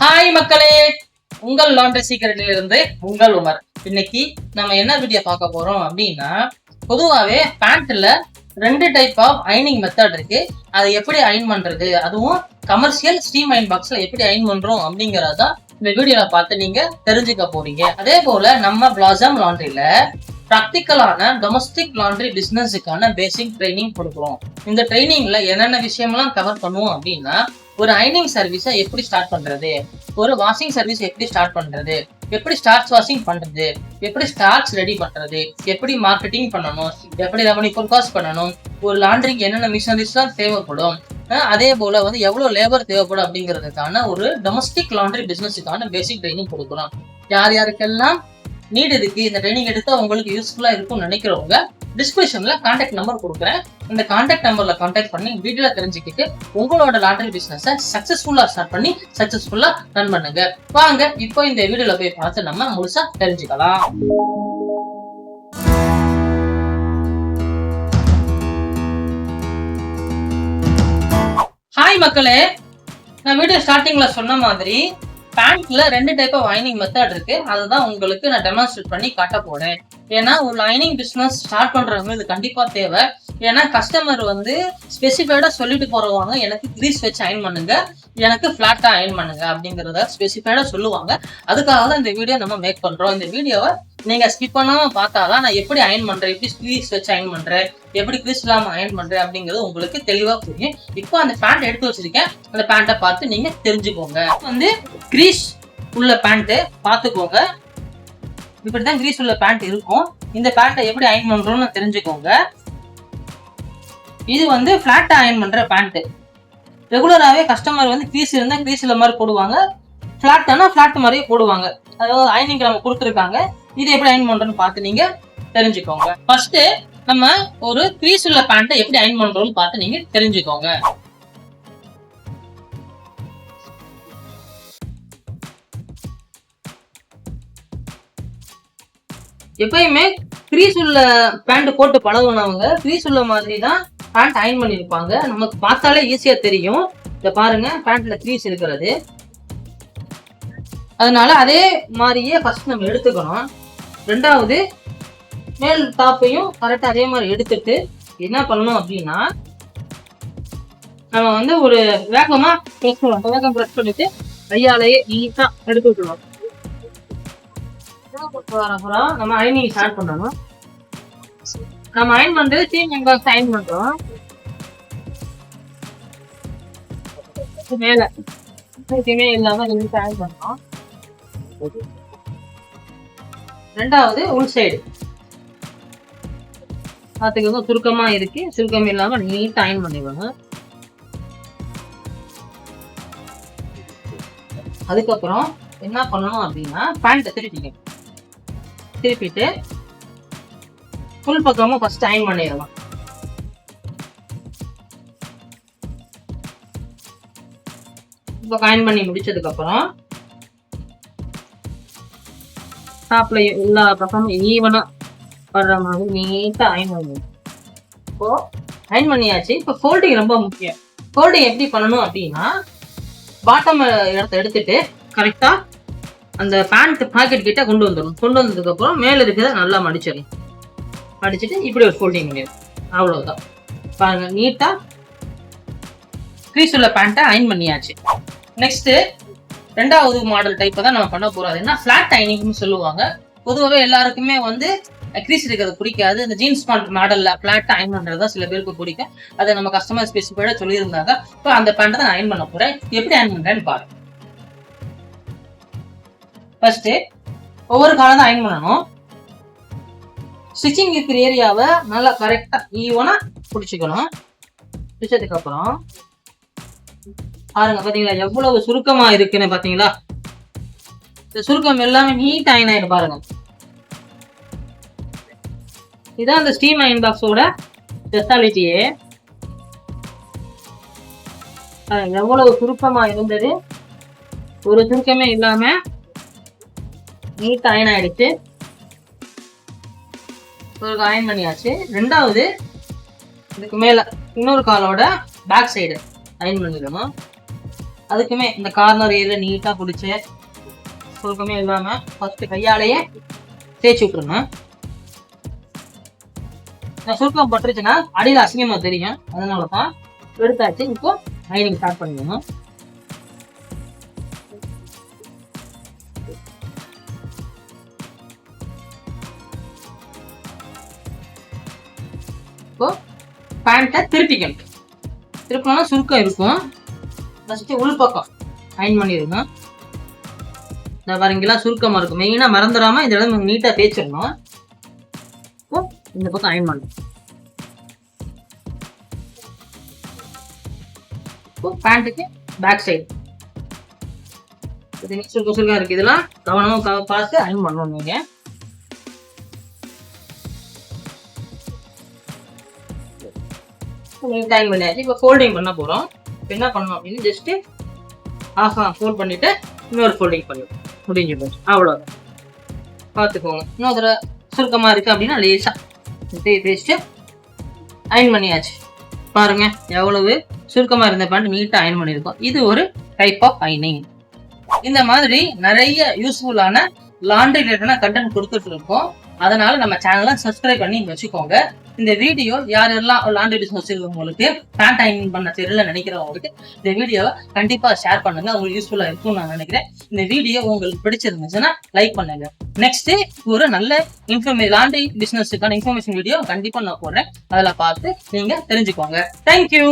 Hi மக்களே. உங்கள் laundry சீக்கிரட்ல இருந்து உங்கள் உமர். இன்னைக்கு நம்ம என்ன வீடியோ பார்க்க போறோம் அப்படின்னா பொதுவாகவே பேண்ட்ல ரெண்டு டைப் ஆஃப் அயனிங் மெத்தட் இருக்கு. அதை எப்படி அயன் பண்றது? அதுவும் கமர்ஷியல் ஸ்டீம் அயன் பாக்ஸ்ல எப்படி அயன் பண்றோம் அப்படிங்கறத இந்த வீடியோல பார்த்து நீங்க தெரிஞ்சுக்க போறீங்க. அதே போல நம்ம பிளாசம் லாண்ட்ரியில ப்ராக்டிக்கலான டொமஸ்டிக் லாண்ட்ரி பிஸ்னஸுக்கான பேசிக் ட்ரைனிங் கொடுக்குறோம். இந்த ட்ரைனிங்ல என்னென்ன விஷயம்லாம் கவர் பண்ணுவோம் அப்படின்னா ஒரு அயனிங் சர்வீஸை எப்படி ஸ்டார்ட் பண்ணுறது ஒரு வாஷிங் சர்வீஸ் எப்படி ஸ்டார்ட் பண்ணுறது எப்படி ஸ்டார்ச் வாஷிங் பண்ணுறது எப்படி ஸ்டார்ச் ரெடி பண்ணுறது எப்படி மார்க்கெட்டிங் பண்ணணும்? எப்படி ரெவன்யூ ஃபோர்காஸ்ட் பண்ணணும்? ஒரு லாண்ட்ரிக்கு என்னென்ன மிஷினரிஸ்லாம் தேவைப்படும்? அதே போல வந்து எவ்வளோ லேபர் தேவைப்படும் அப்படிங்கிறதுக்கான ஒரு டொமஸ்டிக் லாண்ட்ரி பிஸ்னஸுக்கான பேசிக் ட்ரைனிங் கொடுக்குறோம் யார் யாருக்கெல்லாம் நீட் இருக்கு இந்த ட்ரைனிங் எடுத்தால் உங்களுக்கு யூஸ்ஃபுல்லா இருக்கும்னு நினைக்கிறவங்க டிஸ்கிரிப்ஷனில் காண்டாக்ட் நம்பர் கொடுக்குறேன். இந்த காண்டாக்ட் நம்பர்ல காண்டாக்ட் பண்ணி வீடியோ தெரிஞ்சுக்கிட்டு உங்களோட லாட்டரி பிஸ்னஸை சக்ஸஸ்ஃபுல்லாக ஸ்டார்ட் பண்ணி சக்ஸஸ்ஃபுல்லாக ரன் பண்ணுங்க. வாங்க இப்போ இந்த வீடியோல போய் பார்த்து நம்ம முழுசா தெரிஞ்சுக்கலாம். ஹாய் மக்களே நான் வீடியோ ஸ்டார்டிங்ல சொன்ன மாதிரி பேண்ட்ல ரெண்டு டைப் ஆஃப் லைனிங் மெத்தட் இருக்கு. அதுதான் உங்களுக்கு நான் டெமான்ஸ்ட்ரேட் பண்ணி காட்ட போறேன். ஏன்னா ஒரு லைனிங் பிசினஸ் ஸ்டார்ட் பண்றவங்க இது கண்டிப்பா தேவை. ஏன்னா கஸ்டமர் வந்து ஸ்பெசிஃபைடா சொல்லிட்டு போறவங்க எனக்கு கிரீஸ் வச்சு அயன் பண்ணுங்க. எனக்கு ஃபிளாட்டா அயன் பண்ணுங்க அப்படிங்கறத ஸ்பெசிஃபைடா சொல்லுவாங்க. அதுக்காக தான் இந்த வீடியோ நம்ம மேக் பண்றோம். இந்த வீடியோவை நீங்கள் ஸ்கிப் பார்த்தா தான் நான் எப்படி அயன் பண்ணுறேன் எப்படி கிரீஸ் வச்சு அயன் பண்றேன்? எப்படி கிரீஸ் இல்லாமல் அயன் பண்றேன்? அப்படிங்கிறது உங்களுக்கு தெளிவாக புரியும். இப்போ அந்த பேண்ட் எடுத்து வச்சிருக்கேன். அந்த பேண்ட்டை பார்த்து நீங்க தெரிஞ்சுக்கோங்க. வந்து கிரீஸ் உள்ள பேண்ட்டு பார்த்துக்கோங்க. இப்படி தான் கிரீஸ் உள்ள பேண்ட் இருக்கும். இந்த பேண்ட்டை எப்படி அயன் பண்ணுறோம்னு தெரிஞ்சுக்கோங்க. இது வந்து ஃப்ளாட்டாக அயன் பண்ற பேண்ட்டு ரெகுலராகவே கஸ்டமர் வந்து கிரீஸ் இருந்தால் கிரீஸில் மாதிரி போடுவாங்க. ஃப்ளாட்டானா ஃப்ளாட் மாதிரியே போடுவாங்க. அதாவது அயனிங் நம்ம கொடுத்துருக்காங்க. இது எப்படி அயன் பண்றோம்னு பார்த்து நீங்க தெரிஞ்சுக்கோங்க. ஃபர்ஸ்ட் நம்ம ஒரு க்ரீஸ் உள்ள பேண்ட்டை எப்படி அயன் பண்றோம்னு பார்த்து நீங்க தெரிஞ்சுக்கோங்க. எப்பயுமே க்ரீஸ் உள்ள பேண்ட் போட்டு பழகுனவங்க க்ரீஸ் உள்ள மாதிரி தான் பேண்ட் அயன் பண்ணியிருப்பாங்க நமக்கு பார்த்தாலே ஈஸியாக தெரியும். இதை பாருங்க பேண்ட்ல க்ரீஸ் இருக்கிறது. அதனால அதே மாதிரியே ஃபர்ஸ்ட் நம்ம எடுத்துக்கணும். ரெண்டாவது மேல் டாப்பையும் கரெக்டாக அதே மாதிரி எடுத்துட்டு என்ன பண்ணணும் அப்படின்னா நம்ம வந்து ஒரு வேகமா ப்ரெஸ் பண்ணலாம் வேகம் ப்ரெஸ் பண்ணிட்டு கையாலேயே நீட்டா எடுத்து விட்டுருவோம் அப்புறம் நம்ம அயனிங் ஸ்டார்ட் பண்ணணும். நம்ம அயன் பண்றது டீம் மெம்பர்ஸ் அயன் பண்ணுறோம் மேலே மேல. எதுவுமே இல்லாம நீட்டா அயன் பண்றோம் ரெண்டாவது உள் சைடு பார்த்துக்கோங்க சுருக்கமாக இருக்கு. சுருக்கம் இல்லாமல் நீட்டாக அயன் பண்ணிடுவாங்க அதுக்கப்புறம் என்ன பண்ணணும் அப்படின்னா பேண்ட்டை திருப்பிக்கணும். திருப்பிட்டு ஃபுல் பக்கமும் ஃபர்ஸ்ட் அயன் பண்ணிடலாம் இப்போ அயன் பண்ணி முடிச்சதுக்கப்புறம் அப்புறம் எல்லா பக்கமும் ஈவனாக வர்ற மாதிரி நீட்டாக அயன் பண்ணணும் இப்போது அயன் பண்ணியாச்சு. இப்போ ஃபோல்டிங் ரொம்ப முக்கியம். ஃபோல்டிங் எப்படி பண்ணணும் அப்படின்னா பாட்டம் இடத்த எடுத்துட்டு கரெக்டாக அந்த பேண்ட் பாக்கெட் கிட்ட கொண்டு வந்துடும் கொண்டு வந்ததுக்கப்புறம் மேலே இருக்கிறத நல்லா மடிச்சிடணும் மடிச்சுட்டு இப்படி ஒரு ஃபோல்டிங் பண்ணிடும் அவ்வளோதான் பாருங்கள் நீட்டாக க்ரீஸ் உள்ள பேண்ட்டை அயன் பண்ணியாச்சு. நெக்ஸ்ட்டு ரெண்டாவது மாடல் டைப் தான் நம்ம பண்ண போறோம். அது என்ன? ஃபிளாட் அயனிங்னு சொல்லுவாங்க. பொதுவாகவே எல்லாருக்குமே வந்து க்ரீஸ் இருக்கிறது பிடிக்காது. இந்த ஜீன்ஸ் பேண்ட் மாடல்ல ஃபிளாட் அயன் பண்றது தான் சில பேருக்கு பிடிக்கும். அதை நம்ம கஸ்டமர் ஸ்பெசிஃபைடாக சொல்லியிருந்தாங்க. இப்போ அந்த பேண்ட்டை நான் அயன் பண்ண போறேன். எப்படி அயன் பண்ணுறேன்னு பாருங்க. ஃபர்ஸ்ட்டு ஒவ்வொரு காலம் தான் அயன் பண்ணணும். ஸ்டிச்சிங் இருக்கிற ஏரியாவை நல்லா கரெக்டா ஈவனா பிடிச்சிக்கணும். பிடிச்சதுக்கப்புறம் பாருங்க பாத்தீங்களா? எவ்வளவு சுருக்கமா இருக்குன்னு பாத்தீங்களா? இந்த சுருக்கம் எல்லாமே நீட் அயன் ஆயிடு பாருங்க. இதான் அந்த ஸ்டீம் அயன் பாக்ஸோட ஸ்பெஷாலிட்டியே எவ்வளவு சுருக்கமா இருந்தது. ஒரு சுருக்கமே இல்லாம நீட் அயன் ஆயிடுச்சு ஒரு அயன் பண்ணியாச்சு. ரெண்டாவது இதுக்கு மேல இன்னொரு காலோட பேக் சைடு அயன் பண்ணிடணும். அதுக்குமே இந்த கார்னர் ஏரியா நீட்டா பிடிச்சி சுருக்கமே இல்லாம ஃபஸ்ட்டு கையாலேயே தேய்ச்சி விட்டுருணும் இந்த சுருக்கம் பட்டுருச்சுன்னா அடியில் அசிங்கமா தெரியும். அதனால தான் எடுத்தாச்சு. இப்போ ஐனிங் ஸ்டார்ட் பண்ணிக்கணும் இப்போ பேண்ட்டை திருப்பிக்கணும். திருப்பினா சுருக்கம் இருக்கும். ஃபஸ்ட்டு உள் பக்கம். அயன் பண்ணிடுங்க இந்த பாருங்கெல்லாம் சுருக்கமாக இருக்கும். மெயினாக மறந்துடாமல் இந்த இடம் நீட்டாக தேய்ச்சிடணும் இப்போ இந்த பக்கம் அயன் பண்ணணும் இப்போ பேண்ட்டுக்கு பேக் சைடு இது சுருக்க சுருக்காக இருக்குது இதெல்லாம் கவனமாக பார்த்து அயன் பண்ணணும் நீங்கள் அயன் பண்ணியாச்சு இப்போ ஃபோல்டிங் பண்ண போகிறோம் இப்போ என்ன பண்ணணும் அப்படின்னு ஜஸ்ட்டு ஆஹா ஃபோல்ட் பண்ணிவிட்டு இன்னொரு ஃபோல்டிங் பண்ணுவோம் முடிஞ்சு போச்சு. அவ்வளோ பார்த்துக்கோங்க. இன்னொரு தடவை சுருக்கமாக இருக்குது அப்படின்னா லேசாக தேய் தேய்ச்சிட்டு அயன் பண்ணியாச்சு. பாருங்கள் எவ்வளவு சுருக்கமாக இருந்த பேண்ட் நீட்டாக அயன் பண்ணியிருக்கோம். இது ஒரு டைப் ஆஃப் அயனிங் இந்த மாதிரி நிறைய யூஸ்ஃபுல்லான லாண்ட்ரி ரிலேட்டடான கண்டென்ட் கொடுத்துட்டு இருக்கோம். அதனால நம்ம சேனலை சப்ஸ்கிரைப் பண்ணி வச்சுக்கோங்க. இந்த வீடியோ யாரெல்லாம் லாண்ட்ரி பிசினஸ் வச்சிருக்கவங்களுக்கு பேண்ட் அயனிங் பண்ண தெரியல நினைக்கிறவங்களுக்கு இந்த வீடியோவை கண்டிப்பா ஷேர் பண்ணுங்க. உங்களுக்கு யூஸ்ஃபுல்லா இருக்கும்னு நான் நினைக்கிறேன். இந்த வீடியோ உங்களுக்கு பிடிச்சிருந்துச்சுன்னா லைக் பண்ணுங்க. நெக்ஸ்ட் ஒரு நல்ல இன்ஃபர்மே லாண்ட்ரி பிசினஸுக்கான இன்ஃபர்மேஷன் வீடியோ கண்டிப்பா நான் போடுறேன். அதில் பார்த்து நீங்க தெரிஞ்சுக்கோங்க. தேங்க்யூ